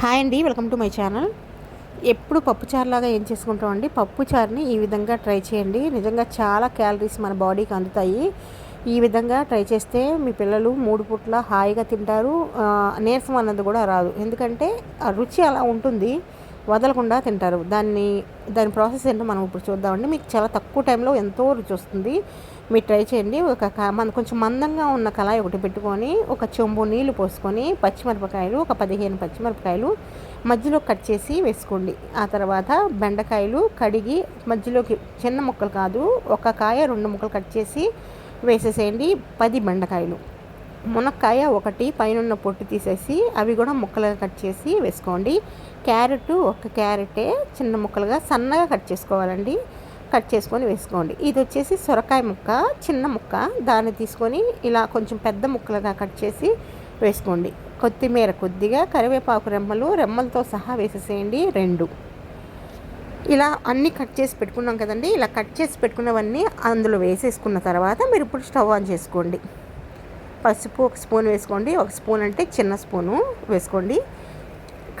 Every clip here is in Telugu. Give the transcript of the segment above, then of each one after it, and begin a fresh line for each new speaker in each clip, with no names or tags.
హాయ్ అండి వెల్కమ్ టు మై ఛానల్. ఎప్పుడు పప్పుచారులాగా ఏం చేసుకుంటామండి? పప్పుచారుని ఈ విధంగా ట్రై చేయండి. నిజంగా చాలా క్యాలరీస్ మన బాడీకి అందుతాయి. ఈ విధంగా ట్రై చేస్తే మీ పిల్లలు మూడు పూట్ల హాయిగా తింటారు. నీరసం అన్నది కూడా రాదు. ఎందుకంటే ఆ రుచి అలా ఉంటుంది. వదలకుండా తింటారు. దాన్ని దాని ప్రాసెస్ ఏంటో మనం ఇప్పుడు చూద్దామండి. మీకు చాలా తక్కువ టైంలో ఎంతో రుచి వస్తుంది. మీరు ట్రై చేయండి. ఒక క- మన కొంచెం మందంగా ఉన్న కళాయి ఒకటి పెట్టుకొని ఒక చెంబు నీళ్ళు పోసుకొని పచ్చిమిరపకాయలు ఒక పదిహేను పచ్చిమిరపకాయలు మధ్యలో కట్ చేసి వేసుకోండి. ఆ తర్వాత బెండకాయలు కడిగి మధ్యలోకి చిన్న ముక్కలు కాదు ఒక కాయ రెండు ముక్కలు కట్ చేసి వేసేసేయండి. పది బెండకాయలు. మునక్కాయ ఒకటి పైన పొట్టు తీసేసి అవి కూడా ముక్కలుగా కట్ చేసి వేసుకోండి. క్యారెట్ ఒక క్యారెటే చిన్న ముక్కలుగా సన్నగా కట్ చేసుకోవాలండి. కట్ చేసుకొని వేసుకోండి. ఇది వచ్చేసి సొరకాయ ముక్క చిన్న ముక్క. దాన్ని తీసుకొని ఇలా కొంచెం పెద్ద ముక్కలుగా కట్ చేసి వేసుకోండి. కొత్తిమీర కొద్దిగా కరివేపాకు రెమ్మలు రెమ్మలతో సహా వేసేసేయండి. రెండు. ఇలా అన్నీ కట్ చేసి పెట్టుకున్నాం కదండి. ఇలా కట్ చేసి పెట్టుకున్నవన్నీ అందులో వేసేసుకున్న తర్వాత మీరు ఇప్పుడు స్టవ్ ఆన్ చేసుకోండి. పసుపు ఒక స్పూన్ వేసుకోండి ఒక స్పూన్ అంటే చిన్న స్పూను వేసుకోండి.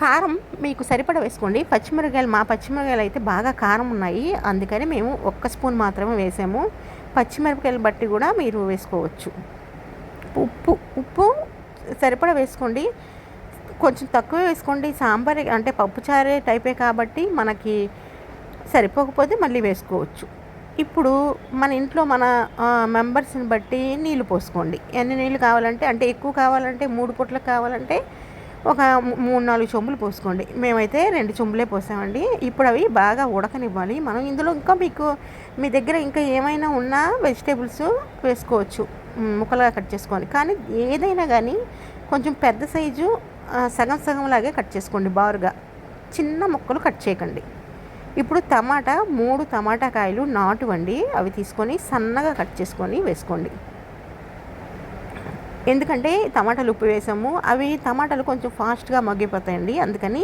కారం మీకు సరిపడ వేసుకోండి. పచ్చిమిరకాయలు మా పచ్చిమిరకాయలు అయితే బాగా కారం ఉన్నాయి. అందుకని మేము ఒక్క స్పూన్ మాత్రమే వేసాము. పచ్చిమిరపకాయలు బట్టి కూడా మీరు వేసుకోవచ్చు. ఉప్పు ఉప్పు సరిపడ వేసుకోండి. కొంచెం తక్కువ వేసుకోండి. సాంబార్ అంటే పప్పుచారే టైపే కాబట్టి మనకి సరిపోకపోతే మళ్ళీ వేసుకోవచ్చు. ఇప్పుడు మన ఇంట్లో మన మెంబర్స్ని బట్టి నీళ్ళు పోసుకోండి. ఎన్ని నీళ్ళు కావాలంటే అంటే ఎక్కువ కావాలంటే మూడు పూట్లకు కావాలంటే ఒక మూడు నాలుగు చెంబులు పోసుకోండి. మేమైతే రెండు చెంబులే పోసామండి. ఇప్పుడు అవి బాగా ఉడకనివ్వాలి. మనం ఇందులో ఇంకా మీకు మీ దగ్గర ఇంకా ఏమైనా ఉన్నా వెజిటేబుల్స్ వేసుకోవచ్చు. ముక్కలుగా కట్ చేసుకోండి కానీ ఏదైనా కానీ కొంచెం పెద్ద సైజు సగం సగం లాగే కట్ చేసుకోండి బారుగా. చిన్న ముక్కలు కట్ చేయకండి. ఇప్పుడు టమాటా మూడు టమాటా కాయలు నాటువండి. అవి తీసుకొని సన్నగా కట్ చేసుకొని వేసుకోండి. ఎందుకంటే టమాటాలు ఉప్పు వేసాము. అవి టమాటాలు కొంచెం ఫాస్ట్గా మగ్గిపోతాయండి. అందుకని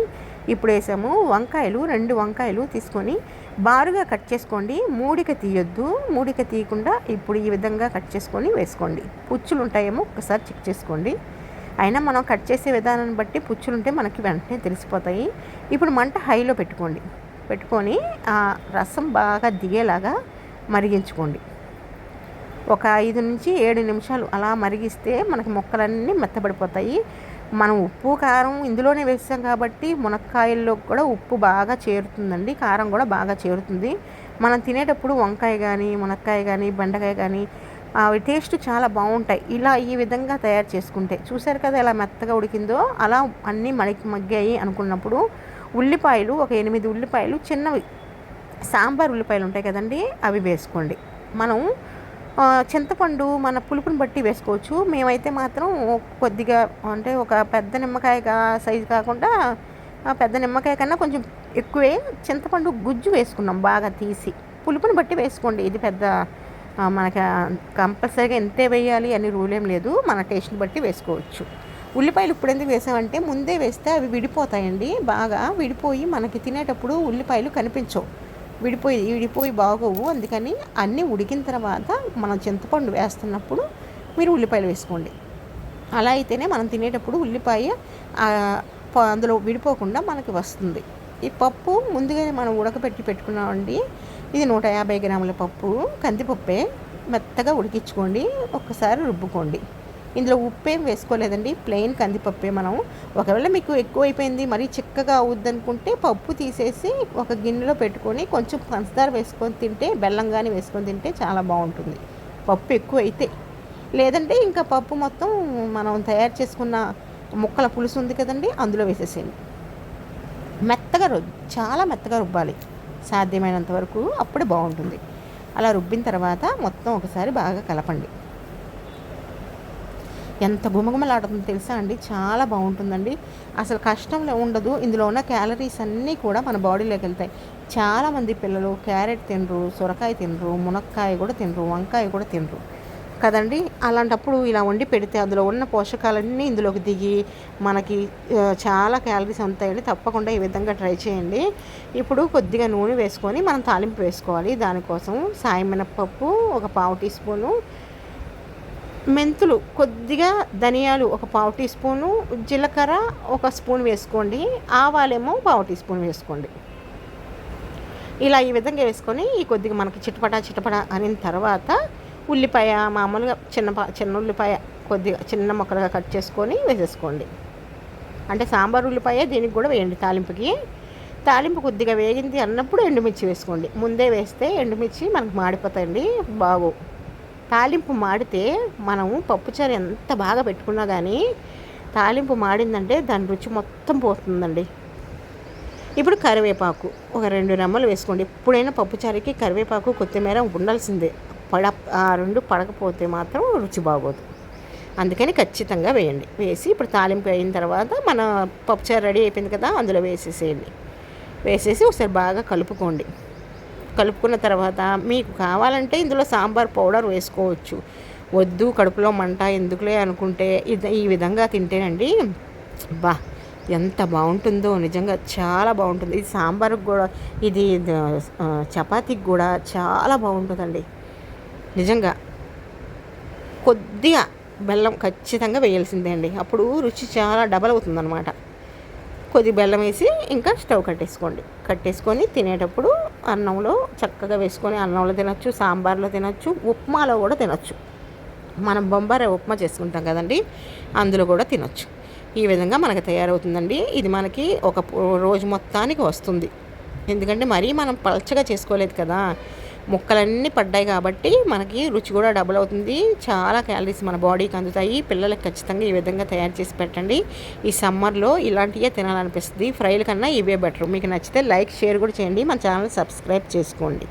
ఇప్పుడు వేసాము. వంకాయలు రెండు వంకాయలు తీసుకొని బారుగా కట్ చేసుకోండి. మూడిక తీయొద్దు. మూడిక తీయకుండా ఇప్పుడు ఈ విధంగా కట్ చేసుకొని వేసుకోండి. పుచ్చులు ఉంటాయేమో ఒకసారి చెక్ చేసుకోండి. అయినా మనం కట్ చేసే విధానాన్ని బట్టి పుచ్చులు ఉంటే మనకి వెంటనే తెలిసిపోతాయి. ఇప్పుడు మంట హైలో పెట్టుకోండి. పెట్టుకొని ఆ రసం బాగా దిగేలాగా మరిగించుకోండి. ఒక ఐదు నుంచి ఏడు నిమిషాలు అలా మరిగిస్తే మనకి మొక్కలన్నీ మెత్తబడిపోతాయి. మనం ఉప్పు కారం ఇందులోనే వేసాం కాబట్టి మునక్కాయల్లో కూడా ఉప్పు బాగా చేరుతుందండి కారం కూడా బాగా చేరుతుంది. మనం తినేటప్పుడు వంకాయ కానీ మునక్కాయ కానీ బెండకాయ కానీ అవి టేస్ట్ చాలా బాగుంటాయి. ఇలా ఈ విధంగా తయారు చేసుకుంటే చూసారు కదా ఎలా మెత్తగా ఉడికిందో? అలా అన్నీ మడికి మగ్గాయి అనుకున్నప్పుడు ఉల్లిపాయలు ఒక ఎనిమిది ఉల్లిపాయలు చిన్నవి. సాంబార్ ఉల్లిపాయలు ఉంటాయి కదండి అవి వేసుకోండి. మనం చింతపండు మన పులుపుని బట్టి వేసుకోవచ్చు. మేమైతే మాత్రం కొద్దిగా అంటే ఒక పెద్ద నిమ్మకాయ కా- సైజు కాకుండా ఆ పెద్ద నిమ్మకాయ కన్నా కొంచెం ఎక్కువే చింతపండు గుజ్జు వేసుకున్నాం బాగా తీసి. పులుపుని బట్టి వేసుకోండి. ఇది పెద్ద మనకి కంపల్సరీగా ఎంతే వేయాలి అని రూల్ ఏం లేదు. మన టేస్ట్ని బట్టి వేసుకోవచ్చు. ఉల్లిపాయలు ఇప్పుడు ఎందుకు వేసామంటే ముందే వేస్తే అవి విడిపోతాయండి. బాగా విడిపోయి మనకి తినేటప్పుడు ఉల్లిపాయలు కనిపించవు. విడిపోయి విడిపోయి బాగోవు. అందుకని అన్నీ ఉడికిన తర్వాత మనం చింతపండు వేస్తున్నప్పుడు మీరు ఉల్లిపాయలు వేసుకోండి. అలా అయితేనే మనం తినేటప్పుడు ఉల్లిపాయ ప- అందులో విడిపోకుండా మనకి వస్తుంది. ఈ పప్పు ముందుగానే మనం ఉడకపెట్టి పెట్టుకున్నామండి. ఇది నూట యాభై గ్రాముల పప్పు. కందిపప్పే మెత్తగా ఉడికించుకోండి. ఒక్కసారి రుబ్బుకోండి. ఇందులో ఉప్పు ఏం వేసుకోలేదండి. ప్లెయిన్ కందిపప్పే మనం ఒకవేళ మీకు ఎక్కువ అయిపోయింది మరీ చిక్కగా అవుద్ది అనుకుంటే పప్పు తీసేసి ఒక గిన్నెలో పెట్టుకొని కొంచెం పంచదార వేసుకొని తింటే బెల్లం కానీ వేసుకొని తింటే చాలా బాగుంటుంది. పప్పు ఎక్కువ అయితే లేదంటే ఇంకా పప్పు మొత్తం మనం తయారు చేసుకున్న ముక్కల పులుసు ఉంది కదండి అందులో వేసేసేయండి. మెత్తగా రు చాలా మెత్తగా రుబ్బాలి. సాధ్యమైనంత వరకు అప్పుడే బాగుంటుంది. అలా రుబ్బిన తర్వాత మొత్తం ఒకసారి బాగా కలపండి. ఎంత గుమగుమలాడుతుందో తెలుసా అండి? చాలా బాగుంటుందండి. అసలు కష్టంలో ఉండదు. ఇందులో ఉన్న క్యాలరీస్ అన్నీ కూడా మన బాడీలోకి వెళ్తాయి. చాలామంది పిల్లలు క్యారెట్ తినరు సొరకాయ తినరు మునక్కాయ కూడా తినరు వంకాయ కూడా తినరు. కదండి? అలాంటప్పుడు ఇలా వండి పెడితే అందులో ఉన్న పోషకాలన్నీ ఇందులోకి దిగి మనకి చాలా క్యాలరీస్ ఉంటాయండి తప్పకుండా ఈ విధంగా ట్రై చేయండి. ఇప్పుడు కొద్దిగా నూనె వేసుకొని మనం తాలింపు వేసుకోవాలి. దానికోసం సాయి ఒక పావు టీ స్పూను మెంతులు కొద్దిగా ధనియాలు ఒక పావు టీ స్పూను జీలకర్ర ఒక స్పూన్ వేసుకోండి ఆవాలేమో పావు టీ స్పూన్ వేసుకోండి. ఇలా ఈ విధంగా వేసుకొని ఈ కొద్దిగా మనకి చిటపట చిటపట అనిన తర్వాత ఉల్లిపాయ మామూలుగా చిన్న చిన్న ఉల్లిపాయ కొద్దిగా చిన్న ముక్కలుగా కట్ చేసుకొని వేసేసుకోండి. అంటే సాంబార్ ఉల్లిపాయ దీనికి కూడా వేయండి తాలింపుకి. తాలింపు కొద్దిగా వేగింది అన్నప్పుడు ఎండుమిర్చి వేసుకోండి. ముందే వేస్తే ఎండుమిర్చి మనకు మాడిపోతాయండి బాగు తాలింపు మాడితే మనము పప్పుచారు ఎంత బాగా పెట్టుకున్నా కానీ తాలింపు మాడిందంటే దాని రుచి మొత్తం పోతుందండి. ఇప్పుడు కరివేపాకు ఒక రెండు రెమ్మలు వేసుకోండి. ఎప్పుడైనా పప్పుచారుకి కరివేపాకు కొత్తిమీర ఉండాల్సిందే. పడ ఆ రెండు పడకపోతే మాత్రం రుచి బాగోదు. అందుకని ఖచ్చితంగా వేయండి. వేసి ఇప్పుడు తాలింపు అయిన తర్వాత మన పప్పుచారు రెడీ అయిపోయింది కదా అందులో వేసేసేయండి. వేసేసి ఒకసారి బాగా కలుపుకోండి. కలుపుకున్న తర్వాత మీకు కావాలంటే ఇందులో సాంబార్ పౌడర్ వేసుకోవచ్చు. వద్దు కడుపులో మంట ఎందుకులే అనుకుంటే ఇది ఈ విధంగా తింటేనండి బా ఎంత బాగుంటుందో నిజంగా చాలా బాగుంటుంది. ఇది సాంబార్కి కూడా ఇది చపాతీకి కూడా చాలా బాగుంటుందండి. నిజంగా కొద్దిగా బెల్లం ఖచ్చితంగా వేయాల్సిందే అండి. అప్పుడు రుచి చాలా డబల్ అవుతుందన్నమాట. కొద్ది బెల్లం వేసి ఇంకా స్టవ్ కట్టేసుకోండి. కట్టేసుకొని తినేటప్పుడు అన్నంలో చక్కగా వేసుకొని అన్నంలో తినచ్చు సాంబార్లో తినచ్చు ఉప్మాలో కూడా తినచ్చు. మనం బొంబారా ఉప్మా చేసుకుంటాం కదండి అందులో కూడా తినచ్చు. ఈ విధంగా మనకు తయారవుతుందండి. ఇది మనకి ఒక రోజు మొత్తానికి వస్తుంది. ఎందుకంటే మరీ మనం పలచగా చేసుకోలేదు కదా ముక్కలన్నీ పడ్డాయి కాబట్టి మనకి రుచి కూడా డబుల్ అవుతుంది. చాలా క్యాలరీస్ మన బాడీకి అందుతాయి. పిల్లలకు ఖచ్చితంగా ఈ విధంగా తయారు చేసి పెట్టండి. ఈ సమ్మర్లో ఇలాంటివే తినాలనిపిస్తుంది. ఫ్రైల కన్నా ఇవే బెటర్ మీకు నచ్చితే లైక్ షేర్ కూడా చేయండి. మన ఛానల్ సబ్స్క్రైబ్ చేసుకోండి.